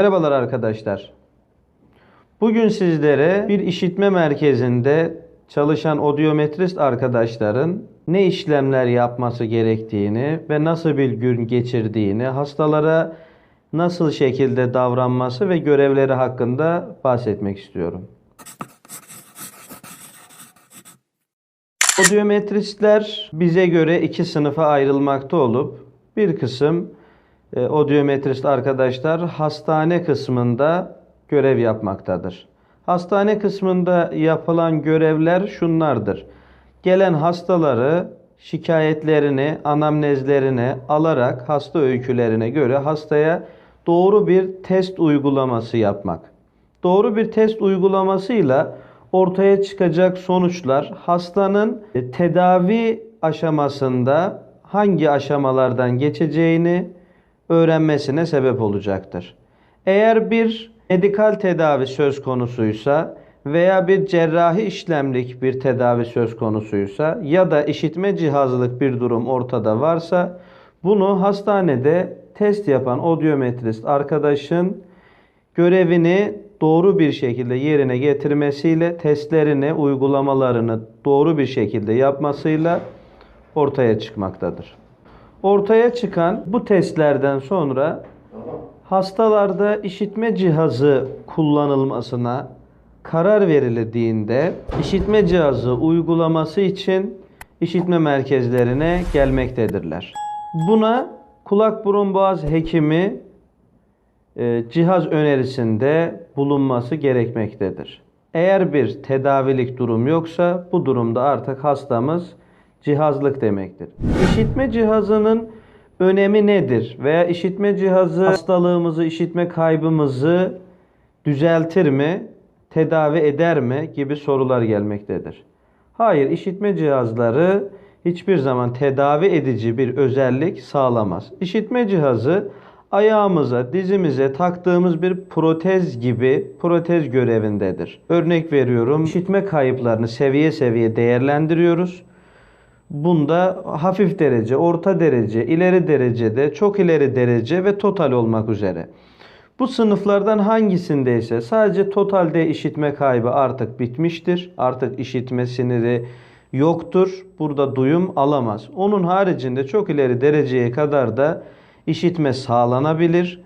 Merhabalar arkadaşlar. Bugün sizlere bir işitme merkezinde çalışan odyometrist arkadaşların ne işlemler yapması gerektiğini ve nasıl bir gün geçirdiğini, hastalara nasıl şekilde davranması ve görevleri hakkında bahsetmek istiyorum. Odyometristler bize göre iki sınıfa ayrılmakta olup bir kısım e, odyometrist arkadaşlar hastane kısmında görev yapmaktadır. Hastane kısmında yapılan görevler şunlardır. Gelen hastaları şikayetlerini, anamnezlerini alarak hasta öykülerine göre hastaya doğru bir test uygulaması yapmak. Doğru bir test uygulamasıyla ortaya çıkacak sonuçlar hastanın e, tedavi aşamasında hangi aşamalardan geçeceğini öğrenmesine sebep olacaktır. Eğer bir medikal tedavi söz konusuysa veya bir cerrahi işlemlik bir tedavi söz konusuysa ya da işitme cihazlık bir durum ortada varsa bunu hastanede test yapan odyometrist arkadaşın görevini doğru bir şekilde yerine getirmesiyle testlerini, uygulamalarını doğru bir şekilde yapmasıyla ortaya çıkmaktadır. Ortaya çıkan bu testlerden sonra hastalarda işitme cihazı kullanılmasına karar verildiğinde işitme cihazı uygulaması için işitme merkezlerine gelmektedirler. Buna kulak burun boğaz hekimi e, cihaz önerisinde bulunması gerekmektedir. Eğer bir tedavilik durum yoksa bu durumda artık hastamız cihazlık demektir. İşitme cihazının önemi nedir? Veya işitme cihazı hastalığımızı, işitme kaybımızı düzeltir mi? Tedavi eder mi? gibi sorular gelmektedir. Hayır, işitme cihazları hiçbir zaman tedavi edici bir özellik sağlamaz. İşitme cihazı ayağımıza, dizimize taktığımız bir protez gibi protez görevindedir. Örnek veriyorum, işitme kayıplarını seviye seviye değerlendiriyoruz. Bunda hafif derece, orta derece, ileri derecede, çok ileri derece ve total olmak üzere. Bu sınıflardan hangisindeyse sadece totalde işitme kaybı artık bitmiştir. Artık işitme siniri yoktur. Burada duyum alamaz. Onun haricinde çok ileri dereceye kadar da işitme sağlanabilir.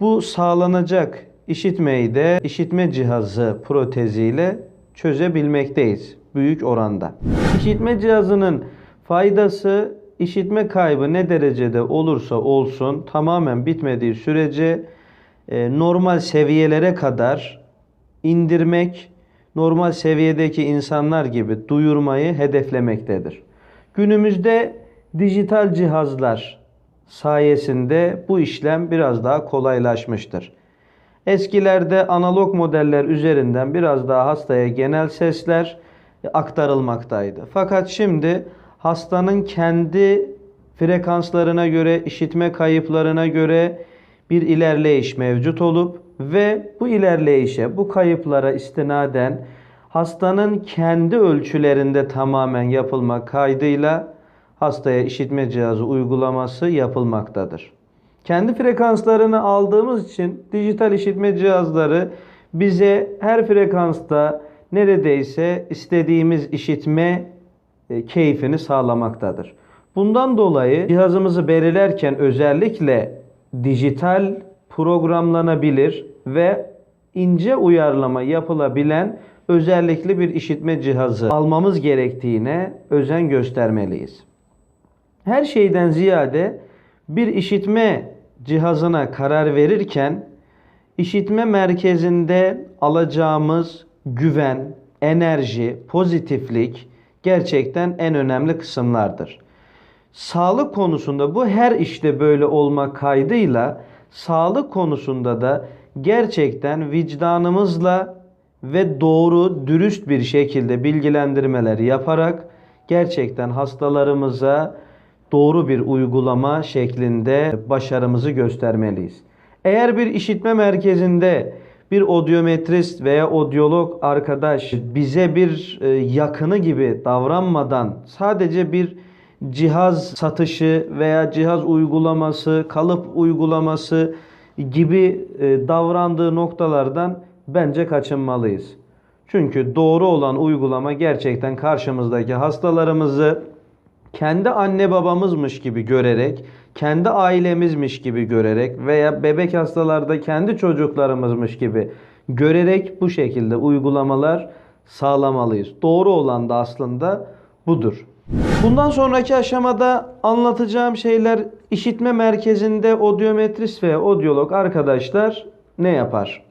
Bu sağlanacak işitmeyi de işitme cihazı proteziyle çözebilmekteyiz büyük oranda. İşitme cihazının faydası işitme kaybı ne derecede olursa olsun tamamen bitmediği sürece e, normal seviyelere kadar indirmek, normal seviyedeki insanlar gibi duyurmayı hedeflemektedir. Günümüzde dijital cihazlar sayesinde bu işlem biraz daha kolaylaşmıştır. Eskilerde analog modeller üzerinden biraz daha hastaya genel sesler aktarılmaktaydı. Fakat şimdi hastanın kendi frekanslarına göre, işitme kayıplarına göre bir ilerleyiş mevcut olup ve bu ilerleyişe, bu kayıplara istinaden hastanın kendi ölçülerinde tamamen yapılmak kaydıyla hastaya işitme cihazı uygulaması yapılmaktadır. Kendi frekanslarını aldığımız için dijital işitme cihazları bize her frekansta neredeyse istediğimiz işitme e, keyfini sağlamaktadır. Bundan dolayı cihazımızı belirlerken özellikle dijital programlanabilir ve ince uyarlama yapılabilen özellikli bir işitme cihazı almamız gerektiğine özen göstermeliyiz. Her şeyden ziyade bir işitme cihazına karar verirken işitme merkezinde alacağımız güven, enerji, pozitiflik gerçekten en önemli kısımlardır. Sağlık konusunda bu her işte böyle olmak kaydıyla sağlık konusunda da gerçekten vicdanımızla ve doğru, dürüst bir şekilde bilgilendirmeler yaparak gerçekten hastalarımıza doğru bir uygulama şeklinde başarımızı göstermeliyiz. Eğer bir işitme merkezinde bir odyometrist veya odyolog arkadaş bize bir e, yakını gibi davranmadan sadece bir cihaz satışı veya cihaz uygulaması, kalıp uygulaması gibi e, davrandığı noktalardan bence kaçınmalıyız. Çünkü doğru olan uygulama gerçekten karşımızdaki hastalarımızı kendi anne babamızmış gibi görerek, kendi ailemizmiş gibi görerek veya bebek hastalarda kendi çocuklarımızmış gibi görerek bu şekilde uygulamalar sağlamalıyız. Doğru olan da aslında budur. Bundan sonraki aşamada anlatacağım şeyler işitme merkezinde odyometrist ve odyolog arkadaşlar ne yapar?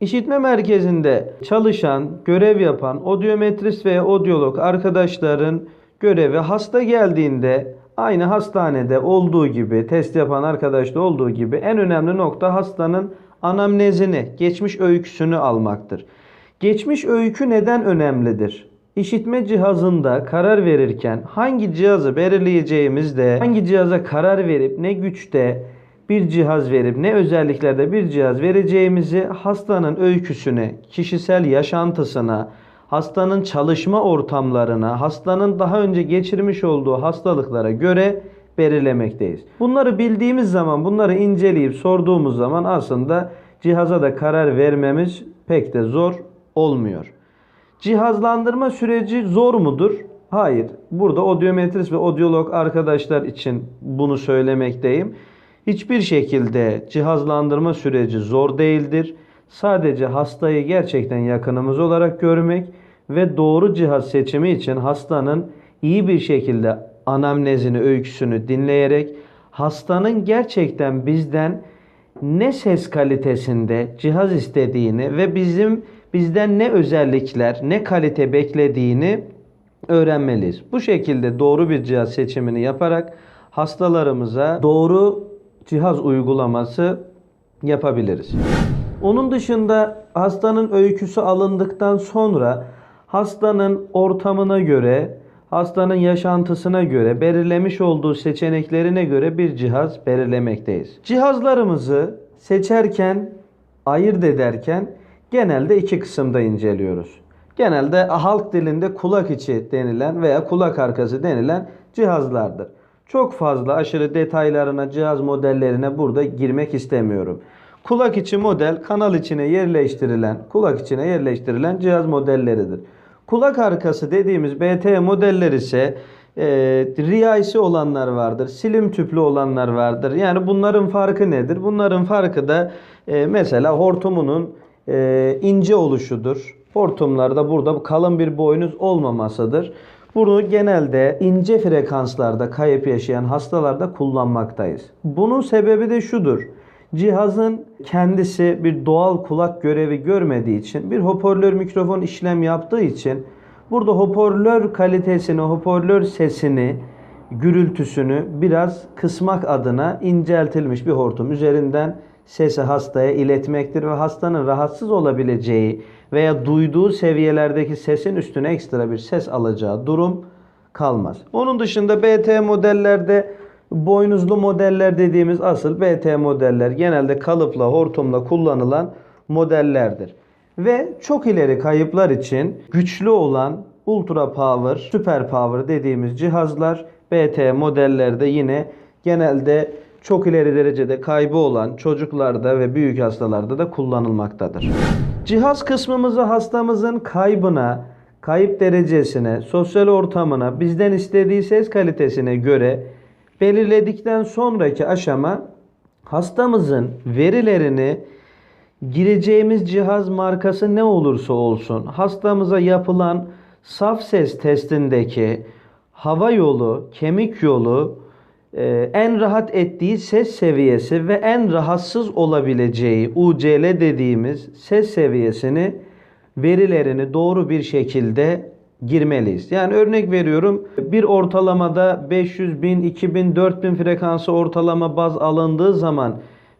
İşitme merkezinde çalışan, görev yapan odyometrist ve odyolog arkadaşların görevi hasta geldiğinde aynı hastanede olduğu gibi, test yapan arkadaşta olduğu gibi en önemli nokta hastanın anamnezini, geçmiş öyküsünü almaktır. Geçmiş öykü neden önemlidir? İşitme cihazında karar verirken hangi cihazı belirleyeceğimizde, hangi cihaza karar verip ne güçte bir cihaz verip ne özelliklerde bir cihaz vereceğimizi hastanın öyküsüne, kişisel yaşantısına, hastanın çalışma ortamlarına, hastanın daha önce geçirmiş olduğu hastalıklara göre belirlemekteyiz. Bunları bildiğimiz zaman, bunları inceleyip sorduğumuz zaman aslında cihaza da karar vermemiz pek de zor olmuyor. Cihazlandırma süreci zor mudur? Hayır. Burada odyometrist ve odyolog arkadaşlar için bunu söylemekteyim. Hiçbir şekilde cihazlandırma süreci zor değildir. Sadece hastayı gerçekten yakınımız olarak görmek ve doğru cihaz seçimi için hastanın iyi bir şekilde anamnezini, öyküsünü dinleyerek hastanın gerçekten bizden ne ses kalitesinde cihaz istediğini ve bizim bizden ne özellikler, ne kalite beklediğini öğrenmeliyiz. Bu şekilde doğru bir cihaz seçimini yaparak hastalarımıza doğru cihaz uygulaması yapabiliriz. Onun dışında hastanın öyküsü alındıktan sonra hastanın ortamına göre, hastanın yaşantısına göre, belirlemiş olduğu seçeneklerine göre bir cihaz belirlemekteyiz. Cihazlarımızı seçerken, ayırt ederken genelde iki kısımda inceliyoruz. Genelde halk dilinde kulak içi denilen veya kulak arkası denilen cihazlardır. Çok fazla aşırı detaylarına, cihaz modellerine burada girmek istemiyorum. Kulak içi model kanal içine yerleştirilen, kulak içine yerleştirilen cihaz modelleridir. Kulak arkası dediğimiz BT modeller ise e, riyaisi olanlar vardır, silim tüplü olanlar vardır. Yani bunların farkı nedir? Bunların farkı da e, mesela hortumunun e, ince oluşudur. Hortumlarda burada kalın bir boynuz olmamasıdır. Bunu genelde ince frekanslarda kayıp yaşayan hastalarda kullanmaktayız. Bunun sebebi de şudur. Cihazın kendisi bir doğal kulak görevi görmediği için bir hoparlör mikrofon işlem yaptığı için burada hoparlör kalitesini, hoparlör sesini, gürültüsünü biraz kısmak adına inceltilmiş bir hortum üzerinden sesi hastaya iletmektir ve hastanın rahatsız olabileceği veya duyduğu seviyelerdeki sesin üstüne ekstra bir ses alacağı durum kalmaz. Onun dışında BT modellerde boynuzlu modeller dediğimiz asıl BT modeller genelde kalıpla hortumla kullanılan modellerdir. Ve çok ileri kayıplar için güçlü olan ultra power, super power dediğimiz cihazlar BT modellerde yine genelde çok ileri derecede kaybı olan çocuklarda ve büyük hastalarda da kullanılmaktadır. Cihaz kısmımızı hastamızın kaybına, kayıp derecesine, sosyal ortamına, bizden istediği ses kalitesine göre belirledikten sonraki aşama hastamızın verilerini gireceğimiz cihaz markası ne olursa olsun hastamıza yapılan saf ses testindeki hava yolu, kemik yolu e, en rahat ettiği ses seviyesi ve en rahatsız olabileceği UCL dediğimiz ses seviyesini verilerini doğru bir şekilde girmeliyiz. Yani örnek veriyorum bir ortalamada 500 bin, 2000, 4000 frekansı ortalama baz alındığı zaman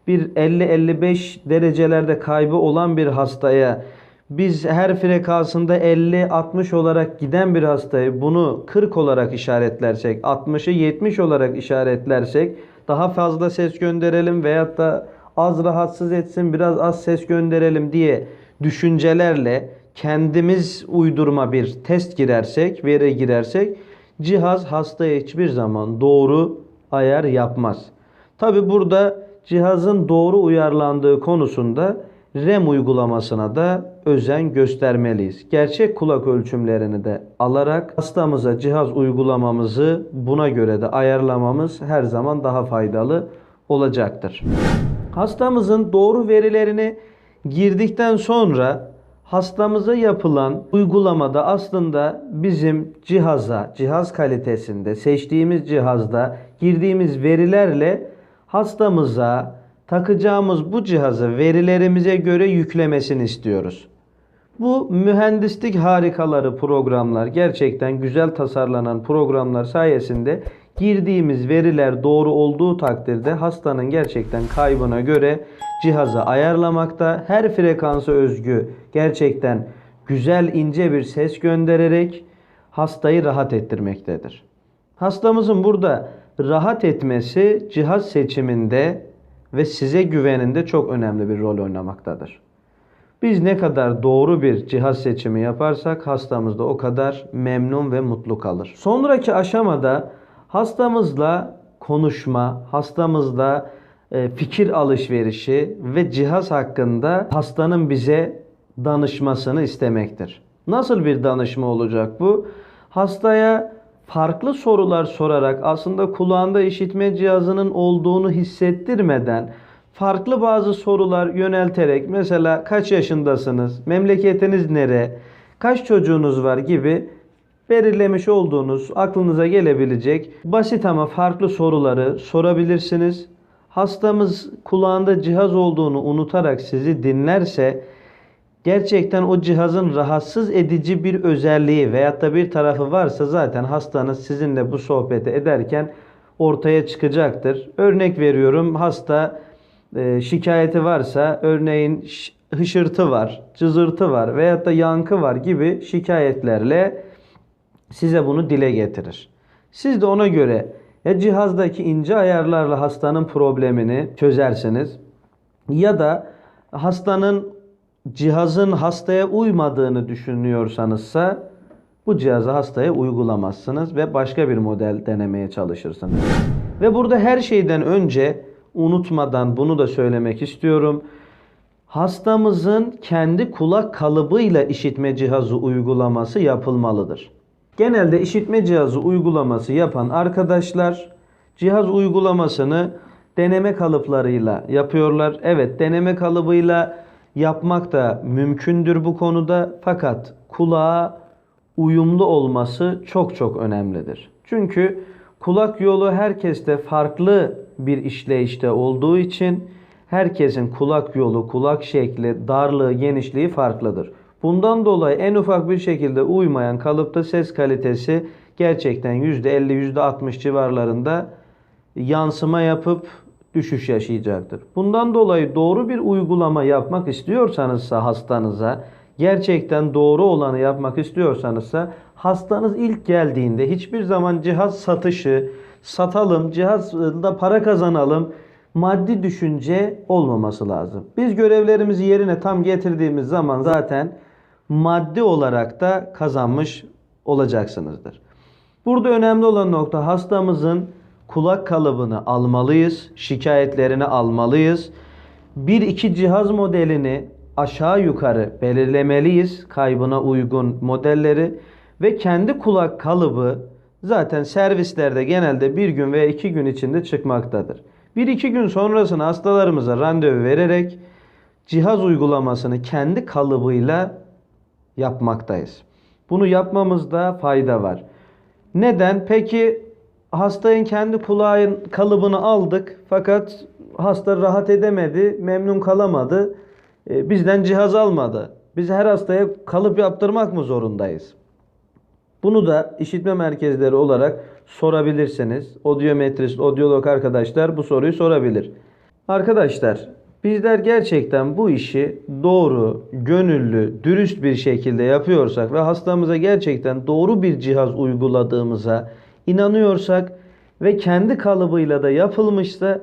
bir 50-55 derecelerde kaybı olan bir hastaya biz her frekansında 50-60 olarak giden bir hastayı bunu 40 olarak işaretlersek, 60'ı 70 olarak işaretlersek daha fazla ses gönderelim veyahut da az rahatsız etsin biraz az ses gönderelim diye düşüncelerle kendimiz uydurma bir test girersek, veri girersek cihaz hastaya hiçbir zaman doğru ayar yapmaz. Tabi burada cihazın doğru uyarlandığı konusunda REM uygulamasına da özen göstermeliyiz. Gerçek kulak ölçümlerini de alarak hastamıza cihaz uygulamamızı buna göre de ayarlamamız her zaman daha faydalı olacaktır. Hastamızın doğru verilerini girdikten sonra hastamıza yapılan uygulamada aslında bizim cihaza, cihaz kalitesinde, seçtiğimiz cihazda girdiğimiz verilerle hastamıza takacağımız bu cihazı verilerimize göre yüklemesini istiyoruz. Bu mühendislik harikaları programlar gerçekten güzel tasarlanan programlar sayesinde girdiğimiz veriler doğru olduğu takdirde hastanın gerçekten kaybına göre cihazı ayarlamakta. Her frekansa özgü gerçekten güzel ince bir ses göndererek hastayı rahat ettirmektedir. Hastamızın burada rahat etmesi cihaz seçiminde ve size güveninde çok önemli bir rol oynamaktadır. Biz ne kadar doğru bir cihaz seçimi yaparsak hastamız da o kadar memnun ve mutlu kalır. Sonraki aşamada hastamızla konuşma, hastamızla e, fikir alışverişi ve cihaz hakkında hastanın bize danışmasını istemektir. Nasıl bir danışma olacak bu? Hastaya farklı sorular sorarak aslında kulağında işitme cihazının olduğunu hissettirmeden farklı bazı sorular yönelterek mesela kaç yaşındasınız, memleketiniz nere, kaç çocuğunuz var gibi belirlemiş olduğunuz aklınıza gelebilecek basit ama farklı soruları sorabilirsiniz. Hastamız kulağında cihaz olduğunu unutarak sizi dinlerse gerçekten o cihazın rahatsız edici bir özelliği veyahut da bir tarafı varsa zaten hastanız sizinle bu sohbeti ederken ortaya çıkacaktır. Örnek veriyorum hasta e, şikayeti varsa örneğin hışırtı var, cızırtı var veyahut da yankı var gibi şikayetlerle size bunu dile getirir. Siz de ona göre ya cihazdaki ince ayarlarla hastanın problemini çözersiniz ya da hastanın cihazın hastaya uymadığını düşünüyorsanızsa bu cihazı hastaya uygulamazsınız ve başka bir model denemeye çalışırsınız. Ve burada her şeyden önce unutmadan bunu da söylemek istiyorum. Hastamızın kendi kulak kalıbıyla işitme cihazı uygulaması yapılmalıdır. Genelde işitme cihazı uygulaması yapan arkadaşlar cihaz uygulamasını deneme kalıplarıyla yapıyorlar. Evet deneme kalıbıyla yapmak da mümkündür bu konuda fakat kulağa uyumlu olması çok çok önemlidir. Çünkü kulak yolu herkeste farklı bir işleyişte olduğu için herkesin kulak yolu, kulak şekli, darlığı, genişliği farklıdır. Bundan dolayı en ufak bir şekilde uymayan kalıpta ses kalitesi gerçekten %50 %60 civarlarında yansıma yapıp düşüş yaşayacaktır. Bundan dolayı doğru bir uygulama yapmak istiyorsanızsa hastanıza gerçekten doğru olanı yapmak istiyorsanızsa hastanız ilk geldiğinde hiçbir zaman cihaz satışı, satalım, cihazda para kazanalım maddi düşünce olmaması lazım. Biz görevlerimizi yerine tam getirdiğimiz zaman zaten maddi olarak da kazanmış olacaksınızdır. Burada önemli olan nokta hastamızın kulak kalıbını almalıyız, şikayetlerini almalıyız. Bir iki cihaz modelini aşağı yukarı belirlemeliyiz kaybına uygun modelleri ve kendi kulak kalıbı zaten servislerde genelde bir gün veya iki gün içinde çıkmaktadır. Bir iki gün sonrasında hastalarımıza randevu vererek cihaz uygulamasını kendi kalıbıyla yapmaktayız. Bunu yapmamızda fayda var. Neden? Peki hastanın kendi kulağın kalıbını aldık fakat hasta rahat edemedi, memnun kalamadı. E, bizden cihaz almadı. Biz her hastaya kalıp yaptırmak mı zorundayız? Bunu da işitme merkezleri olarak sorabilirsiniz. Odyometrist, odyolog arkadaşlar bu soruyu sorabilir. Arkadaşlar bizler gerçekten bu işi doğru, gönüllü, dürüst bir şekilde yapıyorsak ve hastamıza gerçekten doğru bir cihaz uyguladığımıza inanıyorsak ve kendi kalıbıyla da yapılmışsa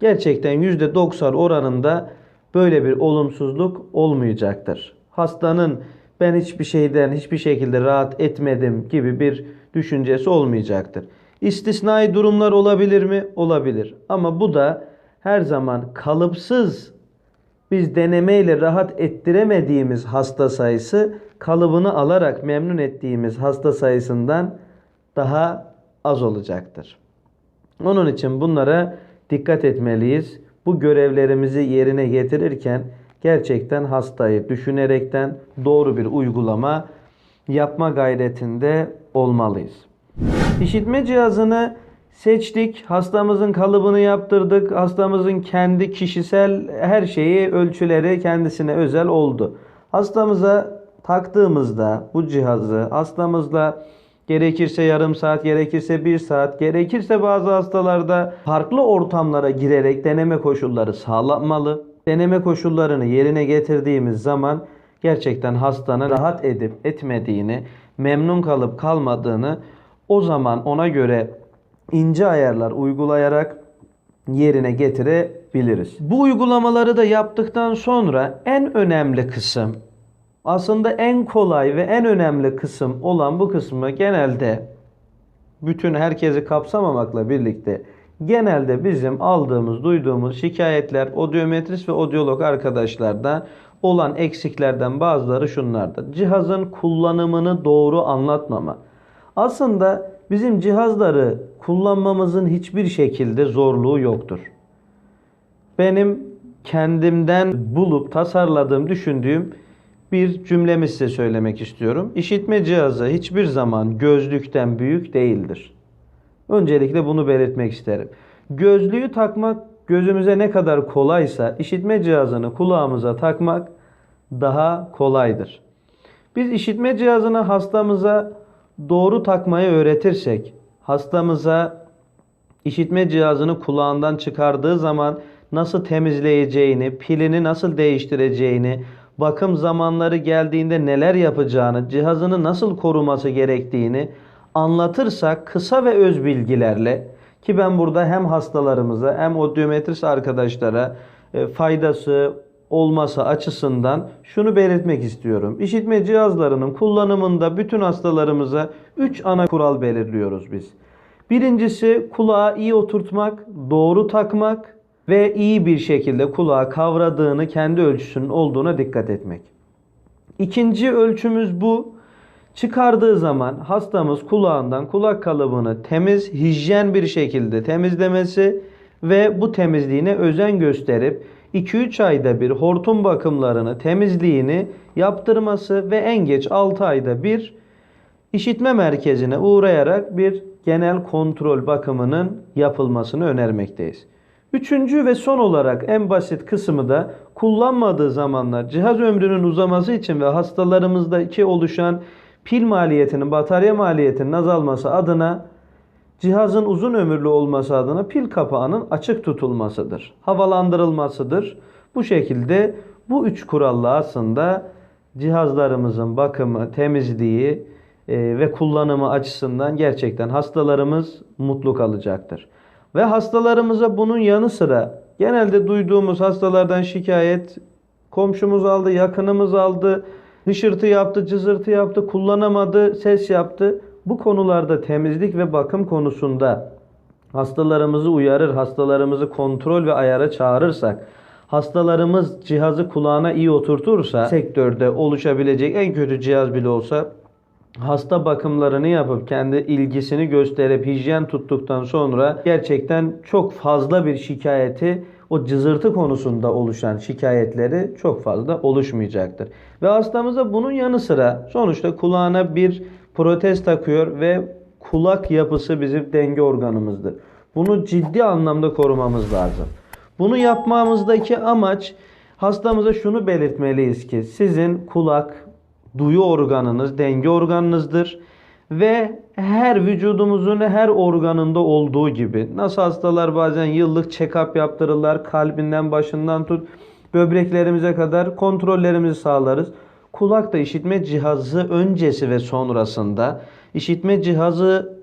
gerçekten %90 oranında böyle bir olumsuzluk olmayacaktır. Hastanın ben hiçbir şeyden hiçbir şekilde rahat etmedim gibi bir düşüncesi olmayacaktır. İstisnai durumlar olabilir mi? Olabilir. Ama bu da her zaman kalıpsız biz denemeyle rahat ettiremediğimiz hasta sayısı kalıbını alarak memnun ettiğimiz hasta sayısından daha az olacaktır. Onun için bunlara dikkat etmeliyiz. Bu görevlerimizi yerine getirirken gerçekten hastayı düşünerekten doğru bir uygulama yapma gayretinde olmalıyız. İşitme cihazını seçtik. Hastamızın kalıbını yaptırdık. Hastamızın kendi kişisel her şeyi, ölçüleri kendisine özel oldu. Hastamıza taktığımızda bu cihazı hastamızla gerekirse yarım saat, gerekirse bir saat, gerekirse bazı hastalarda farklı ortamlara girerek deneme koşulları sağlanmalı. Deneme koşullarını yerine getirdiğimiz zaman gerçekten hastanın rahat edip etmediğini, memnun kalıp kalmadığını o zaman ona göre ince ayarlar uygulayarak yerine getirebiliriz. Bu uygulamaları da yaptıktan sonra en önemli kısım aslında en kolay ve en önemli kısım olan bu kısmı genelde bütün herkesi kapsamamakla birlikte genelde bizim aldığımız, duyduğumuz şikayetler odiometrist ve odyolog arkadaşlarda olan eksiklerden bazıları şunlardır. Cihazın kullanımını doğru anlatmama. Aslında bizim cihazları kullanmamızın hiçbir şekilde zorluğu yoktur. Benim kendimden bulup tasarladığım, düşündüğüm bir cümlemi size söylemek istiyorum. İşitme cihazı hiçbir zaman gözlükten büyük değildir. Öncelikle bunu belirtmek isterim. Gözlüğü takmak gözümüze ne kadar kolaysa işitme cihazını kulağımıza takmak daha kolaydır. Biz işitme cihazını hastamıza doğru takmayı öğretirsek, hastamıza işitme cihazını kulağından çıkardığı zaman nasıl temizleyeceğini, pilini nasıl değiştireceğini, bakım zamanları geldiğinde neler yapacağını, cihazını nasıl koruması gerektiğini anlatırsak kısa ve öz bilgilerle ki ben burada hem hastalarımıza hem odyometrist arkadaşlara e, faydası olması açısından şunu belirtmek istiyorum. İşitme cihazlarının kullanımında bütün hastalarımıza 3 ana kural belirliyoruz biz. Birincisi kulağa iyi oturtmak, doğru takmak ve iyi bir şekilde kulağı kavradığını, kendi ölçüsünün olduğuna dikkat etmek. İkinci ölçümüz bu. Çıkardığı zaman hastamız kulağından kulak kalıbını temiz, hijyen bir şekilde temizlemesi ve bu temizliğine özen gösterip 2-3 ayda bir hortum bakımlarını, temizliğini yaptırması ve en geç 6 ayda bir işitme merkezine uğrayarak bir genel kontrol bakımının yapılmasını önermekteyiz. Üçüncü ve son olarak en basit kısmı da kullanmadığı zamanlar cihaz ömrünün uzaması için ve hastalarımızdaki oluşan pil maliyetinin, batarya maliyetinin azalması adına cihazın uzun ömürlü olması adına pil kapağının açık tutulmasıdır. Havalandırılmasıdır. Bu şekilde bu üç kuralla aslında cihazlarımızın bakımı, temizliği e, ve kullanımı açısından gerçekten hastalarımız mutlu kalacaktır. Ve hastalarımıza bunun yanı sıra genelde duyduğumuz hastalardan şikayet komşumuz aldı, yakınımız aldı, hışırtı yaptı, cızırtı yaptı, kullanamadı, ses yaptı. Bu konularda temizlik ve bakım konusunda hastalarımızı uyarır, hastalarımızı kontrol ve ayara çağırırsak, hastalarımız cihazı kulağına iyi oturtursa sektörde oluşabilecek en kötü cihaz bile olsa hasta bakımlarını yapıp kendi ilgisini gösterip hijyen tuttuktan sonra gerçekten çok fazla bir şikayeti o cızırtı konusunda oluşan şikayetleri çok fazla oluşmayacaktır. Ve hastamıza bunun yanı sıra sonuçta kulağına bir protez takıyor ve kulak yapısı bizim denge organımızdır. Bunu ciddi anlamda korumamız lazım. Bunu yapmamızdaki amaç hastamıza şunu belirtmeliyiz ki sizin kulak, duyu organınız, denge organınızdır. Ve her vücudumuzun her organında olduğu gibi nasıl hastalar bazen yıllık check-up yaptırırlar kalbinden başından tut böbreklerimize kadar kontrollerimizi sağlarız. Kulak da işitme cihazı öncesi ve sonrasında işitme cihazı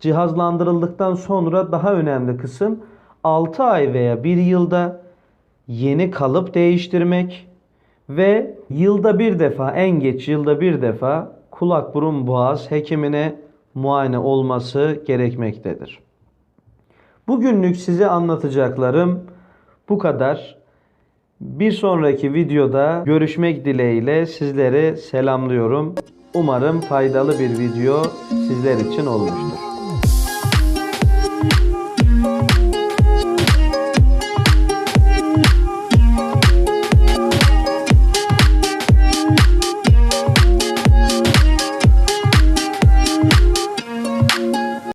cihazlandırıldıktan sonra daha önemli kısım 6 ay veya 1 yılda yeni kalıp değiştirmek ve yılda bir defa en geç yılda bir defa kulak burun boğaz hekimine muayene olması gerekmektedir. Bugünlük size anlatacaklarım Bu kadar. Bir sonraki videoda görüşmek dileğiyle sizleri selamlıyorum. Umarım faydalı bir video sizler için olmuştur.